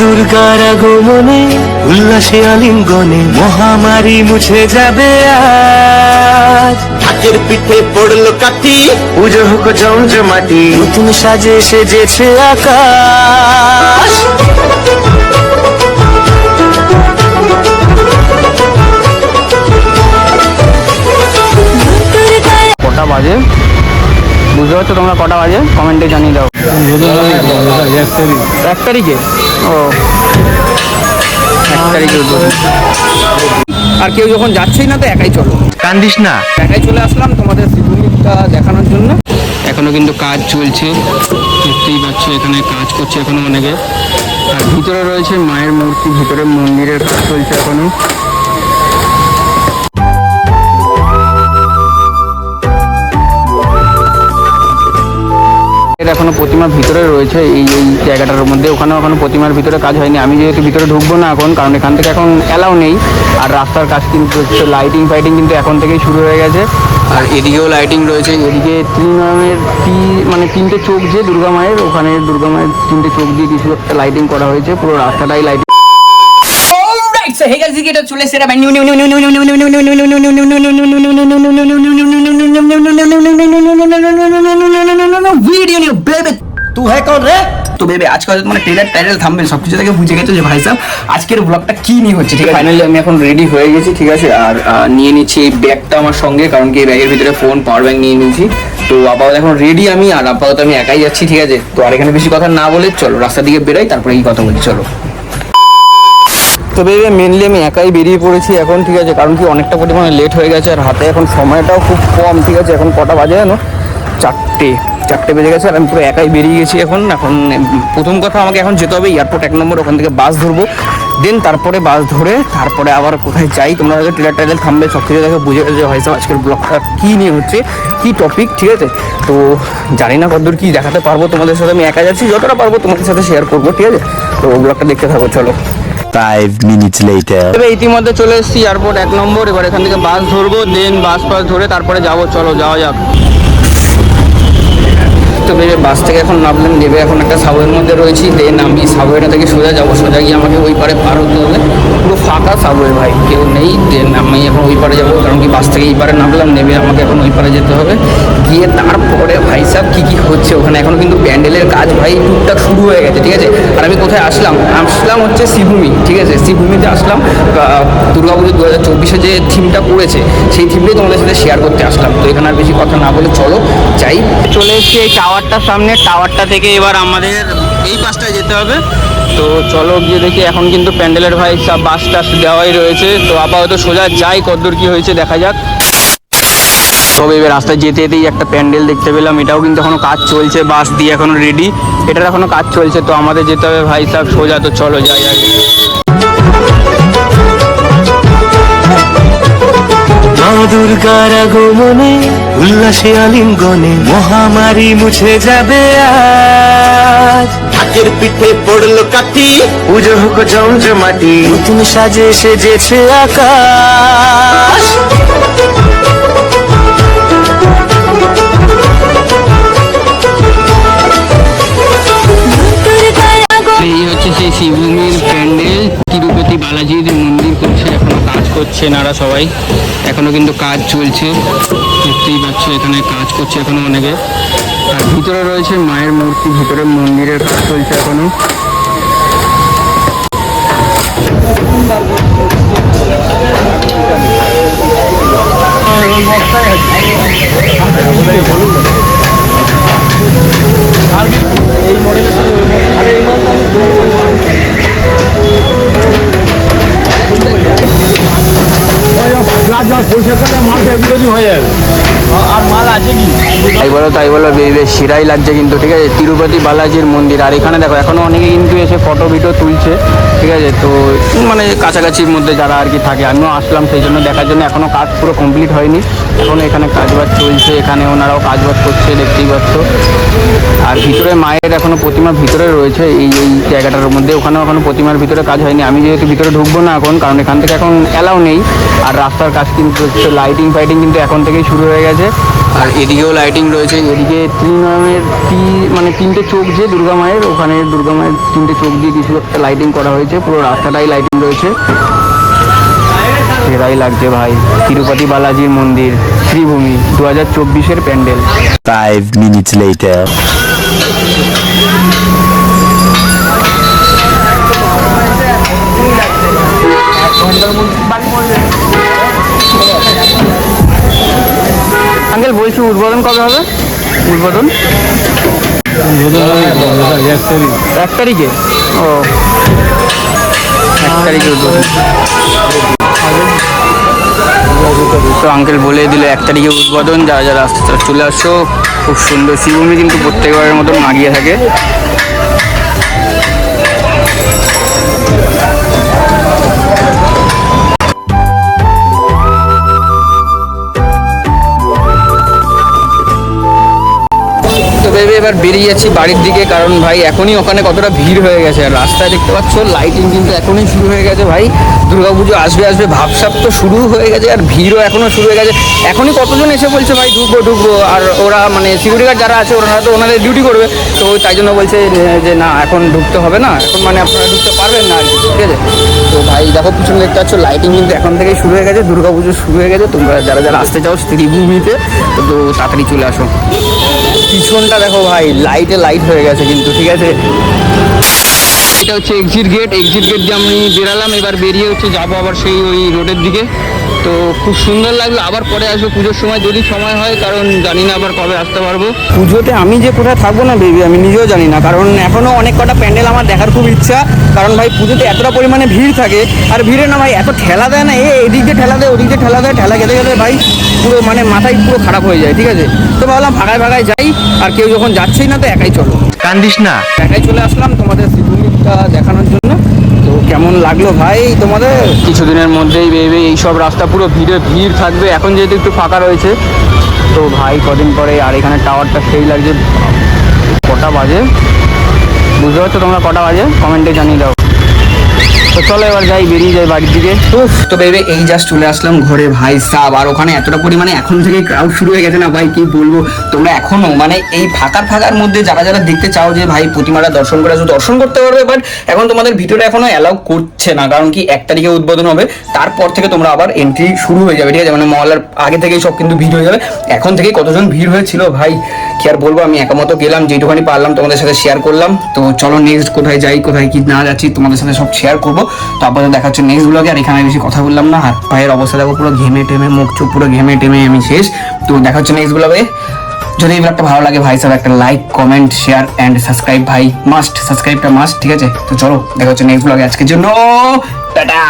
দুর্গার আগমনে উল্লাসে আলিঙ্গনে মহামারী মুছে যাবে আজ। ঢাকের পিঠে পড়ল কাঠি। পুজো হোক জমজমাটি নতুন সাজে সেজেছে আকাশ। কটা বাজে? বুঝতে পারছ তোমরা কটা বাজে? কমেন্টে জানিয়ে দাও। এক তারিখে। ও। এক তারিখে উদ্বোধন আর কেউ যখন যাচ্ছেই না তো একাই চলো। কান্দিস না। একাই চলে আসলাম তোমাদের সিকিউরিটিটা দেখানোর জন্য। এখনও কিন্তু কাজ চলছে। দেখতেই পাচ্ছ এখানে কাজ করছে এখনও অনেকে। আর ভিতরে রয়েছে মায়ের মূর্তি ভিতরে মন্দিরের কাজ চলছে এখনও। এখনও প্রতিমার ভিতরে রয়েছে, এই এই জায়গাটার মধ্যে। ওখানেও এখনও প্রতিমার ভিতরে কাজ হয়নি। আমি যেহেতু ভিতরে ঢুকবো না এখন, কারণ এখান থেকে এখন অ্যালাউ নেই। আর রাস্তার কাজ কিন্তু লাইটিং ফাইটিং কিন্তু এখন থেকেই শুরু হয়ে গেছে। আর এদিকেও লাইটিং রয়েছে, এদিকে তিন নামের তি মানে তিনটে চোখ যে দুর্গা মায়ের, ওখানে দুর্গা মায়ের তিনটে চোখ দিয়ে কিছু একটা লাইটিং করা হয়েছে। পুরো রাস্তাটাই লাইটিং Guys, this is চলে new new new new new new new new new new new new video new বেবে তু হ্যাঁ কौन রে তো বেবে আজকে হয়তো মানে ট্রেলার টাইটেল থামবে সবকিছু থেকে বুঝে গেছো যে ভাই সাহেব আজকের ব্লগটা কি নিয়ে হচ্ছে ঠিক আছে ফাইনালি আমি এখন রেডি হয়ে গেছি ঠিক আছে আর নিয়ে নিচ্ছি এই ব্যাগটা আমার সঙ্গে কারণ কি এই ব্যাগের ভিতরে ফোন পাওয়ার ব্যাংক নিয়ে নিয়েছি তো আপাতত এখন রেডি আমি আর আপাতত আমি একাই যাচ্ছি ঠিক আছে তো আর এখানে বেশি কথা না বলে চলো রাস্তার দিকে বেরোই তারপরে এই কথা বলছি চলো তো ভেবে মেনলি আমি একাই বেরিয়ে পড়েছি এখন, ঠিক আছে? কারণ কি অনেকটা পরিমাণে লেট হয়ে গেছে আর হাতে এখন সময়টাও খুব কম, ঠিক আছে? এখন কটা বাজে জানো? চারটে চারটে বেজে গেছে আর আমি পুরো একাই বেরিয়ে গেছি এখন। এখন, প্রথম কথা আমাকে এখন যেতে হবে এয়ারপোর্ট এক নম্বর, ওখান থেকে বাস ধরবো। দেন তারপরে বাস ধরে, তারপরে আবার কোথায় যাই? তোমরা হয়তো ট্রেলার টাইটেল থামবে, সব কিছু দেখে বুঝে গেছে হয়তো আজকের ব্লগটা কী নিয়ে হচ্ছে, কী টপিক ঠিক আছে? তো জানি না কতদূর কী দেখাতে পারব তোমাদের সাথে, আমি একা যাচ্ছি, যতটা পারব তোমাদের সাথে শেয়ার করব, ঠিক আছে? তো ব্লগটা দেখতে থাকো, চলো। ফাইভ মিনিটস লেটার তবে ইতিমধ্যে চলে এসেছি এয়ারপোর্ট এক নম্বর, এবার এখান থেকে বাস ধরবো দেন বাস ফাস ধরে তারপরে যাব, চলো, যাওয়া যাক। তো বেরিয়ে বাস থেকে এখন নামলাম নেবে এখন একটা সাবওয়ের মধ্যে রয়েছি দেন আমি সাবওয়েটা থেকে সোজা যাব, সোজা গিয়ে আমাকে ওই পারে পার হতে হবে। পুরো ফাঁকা সাবওয়ে ভাই, কেউ নেই দেন আমি এখন ওই পারে যাব, কারণ কি বাস থেকে এই পারে নামলাম নেবে আমাকে এখন ওই পারে যেতে হবে। গিয়ে তারপরে ভাই সাহেব কী কী হচ্ছে ওখানে? এখন কিন্তু প্যান্ডেলের কাজ ভাই টুকটাক শুরু হয়ে গেছে, ঠিক আছে? আর আমি কোথায় আসলাম? আসলাম হচ্ছে শ্রীভূমি, ঠিক আছে? শ্রীভূমিতে আসলাম দুর্গা পুজো দু হাজার চব্বিশে যে থিমটা পড়েছে, সেই থিমটাই তোমাদের সাথে শেয়ার করতে আসলাম। তো এখানে আর বেশি কথা না বলে চলো, যাই। চলে এসেছি এই টাওয়ারটার সামনে, টাওয়ারটা থেকে এবার আমাদের এই পাশটায় যেতে হবে। তো চলো গিয়ে দেখি, এখন কিন্তু প্যান্ডেলের ভাই সব বাস টাস দেওয়াই রয়েছে। তো আপাতত সোজা যাই, কদ্দূর কি হয়েছে দেখা যাক। তবে এবার রাস্তায় যেতে যেতেই একটা প্যান্ডেল দেখতে পেলাম। এটাও কিন্তু এখনও কাজ চলছে, বাস দিয়ে এখনও রেডি এটার এখনও কাজ চলছে, তো আমাদের যেতে হবে ভাই সাহেব সোজা। তো চলো যাই আগে। দুর্গার উল্লাসে আলিঙ্গনে মহামারী মুছে যাবে আজ। ঢাকের পিঠে পড়ল কাঠি। পুজো হোক জমজমাটি নতুন সাজে সেজেছে আকাশ। এই হচ্ছে সেই শিবভূমির প্যান্ডেল। তিরুপতি বালাজির মন্দির করছে, এখনও কাজ করছে নারা সবাই। এখনও কিন্তু কাজ চলছে। দেখতেই পাচ্ছ, এখানে কাজ করছে এখনও অনেকে। আর ভিতরে রয়েছে মায়ের মূর্তি, ভিতরে মন্দিরের কাজ চলছে এখনও। তাই বলো তাই বলো বেশ সেরাই লাগছে কিন্তু, ঠিক আছে? তিরুপতি বালাজির মন্দির, আর এখানে দেখো, এখনও অনেকে কিন্তু এসে ফটো ভিডিও তুলছে। ঠিক আছে? তো মানে কাছাকাছির মধ্যে যারা আর কি থাকে, আমিও আসলাম সেই জন্য দেখার জন্য। এখনও কাজ পুরো কমপ্লিট হয়নি। এখনও এখানে কাজবাজ চলছে, এখানে ওনারাও কাজবাজ করছে, দেখতেই পাচ্ছ। আর ভিতরে মায়ের এখনও প্রতিমার ভিতরে রয়েছে, এই এই জায়গাটার মধ্যে। ওখানেও এখনও প্রতিমার ভিতরে কাজ হয়নি। আমি যেহেতু ভিতরে ঢুকবো না এখন, কারণ এখান থেকে এখন অ্যালাউ নেই। আর রাস্তার কাজ কিন্তু লাইটিং ফাইটিং কিন্তু এখন থেকেই শুরু হয়ে গেছে। আর এদিকেও লাইটিং রয়েছে। এদিকে ত্রিনামের তি মানে তিনটে চোখ যে দুর্গা মায়ের ওখানে দুর্গা মায়ের তিনটে চোখ দিয়ে কিছু একটা লাইটিং করা হয়েছে। পুরো রাস্তাটাই লাইটিং রয়েছে। সেরাই লাগছে ভাই। তিরুপতি বালাজির মন্দির শ্রীভূমি দু হাজার চব্বিশের প্যান্ডেল। Five minutes later. বলছি উদ্বোধন কবে হবে? উদ্বোধন? এক তারিখে? ও। এক তারিখে উদ্বোধন। তো আঙ্কেল বলে দিল, এক তারিখে উদ্বোধন, যারা যারা চলে আসো। খুব সুন্দর শিবভূমি কিন্তু প্রত্যেকবারের মতন মাগিয়ে থাকে। এবার বেরিয়ে যাচ্ছি বাড়ির দিকে, কারণ ভাই এখনই ওখানে কতটা ভিড় হয়ে গেছে। আর রাস্তায় দেখতে পাচ্ছ লাইটিং কিন্তু এখনই শুরু হয়ে গেছে ভাই। দুর্গাপুজো আসবে আসবে, ভাবসাব তো শুরু হয়ে গেছে আর ভিড়ও এখনও শুরু হয়ে গেছে। এখনই কতজন এসে বলছে, ভাই, ঢুকবো ঢুকবো। আর ওরা মানে সিকিউরিটি গার্ড যারা আছে, ওরা তো ওনাদের ডিউটি করবে। তো তাই জন্য বলছে যে- না, এখন ঢুকতে হবে না। এখন মানে আপনারা ঢুকতে পারবেন না আর কি, ঠিক আছে? তো ভাই, দেখো, পিছনে দেখতে পাচ্ছ লাইটিং কিন্তু এখন থেকেই শুরু হয়ে গেছে, দুর্গাপুজো শুরু হয়ে গেছে। তোমরা যারা যারা আসতে চাও স্ত্রীভূমিতে তো তাড়াতাড়ি চলে আসো। পিছনটা দেখো ভাই লাইটে লাইট হয়ে গেছে কিন্তু, ঠিক আছে? এটা হচ্ছে এক্সিট গেট এক্সিট গেট দিয়ে আমি বেরালাম, এবার বেরিয়ে হচ্ছে যাব আবার সেই ওই রোডের দিকে। তো খুব সুন্দর লাগল, আবার পরে আসব পুজোর সময় যদি সময় হয়, কারণ জানি না আবার কবে আসতে পারব। পুজোতে আমি যে কোথায় থাকব না বেবি আমি নিজেও জানি না, কারণ এখনও অনেক কটা প্যান্ডেল আমার দেখার খুব ইচ্ছা। কারণ ভাই, পুজোতে এতটা পরিমাণে ভিড় থাকে, আর ভিড়ে না ভাই, এত ঠেলা দেয় না, এ এদিক দিয়ে ঠেলা দেয়, ওদিক দিয়ে ঠেলা দেয়, ঠেলা খেতে খেতে ভাই, পুরো মানে মাথায় পুরো খারাপ হয়ে যায়, ঠিক আছে? তো ভাবলাম ভাগায় ভাগায় যাই আর কেউ যখন যাচ্ছেই না তো একাই চলো। কান্দিস না? একাই চলে আসলাম তোমাদের শ্রীভূমিটা দেখানোর জন্য। তো কেমন লাগল ভাই তোমাদের? কিছুদিনের মধ্যেই ভেবে এই সব রাস্তা পুরো ভিড়ে ভিড় থাকবে। এখন যেহেতু একটু ফাঁকা রয়েছে তো ভাই কদিন পরে আর এখানে টাওয়ারটা সেই লাগছে কটা বাজে? বুঝতে পারছ তোমরা কটা বাজে? কমেন্টে জানিয়ে দাও। এবার যাই, বেরিয়ে তো এই জাস্ট চলে আসলাম ঘরে। ভাই, সাব, আর ওখানে এতটা পরিমাণে এখন ক্রাউড শুরু হয়ে গেছে না ভাই, কি বলব? তোমরা এখনও মানে এই ফাঁকার ফাঁকার মধ্যে যারা যারা দেখতে চাও যে ভাই দর্শন করে দর্শন করতে পারবে বাট এখন তোমাদের এখনও অ্যালাউ করছে না, কারণ কি এক তারিখে উদ্বোধন হবে। তারপর থেকে তোমরা আবার এন্ট্রি শুরু হয়ে যাবে, ঠিক আছে? মানে মহলার আগে থেকেই সব কিন্তু ভিড় হয়ে যাবে। এখন থেকে কতজন ভিড় হয়েছিল ভাই, কি আর বলব, আমি একামতো গেলাম, যেটুখানি পারলাম, তোমাদের সাথে শেয়ার করলাম। তো চলো নেক্সট কোথায় যাই, কোথায় কি না যাচ্ছি, তোমাদের সাথে সব শেয়ার করব। তো আপাতত দেখা হচ্ছে নেক্সট ব্লগে আর এখানে বেশি কথা বললাম না, হাত পায়ের অবস্থা দেখো, পুরো ঘেমে টেমে, মুখ চুপ, পুরো ঘেমে টেমে, আমি শেষ। তো দেখা হচ্ছে নেক্সট ব্লগে যদি এই ব্লগটা ভালো লাগে ভাই সব একটা like comment share and subscribe ভাই মাস্ট সাবস্ক্রাইবটা মাস্ট ঠিক আছে? তো চলো দেখা হচ্ছে নেক্সট ব্লগে আজকের জন্য, টাটা!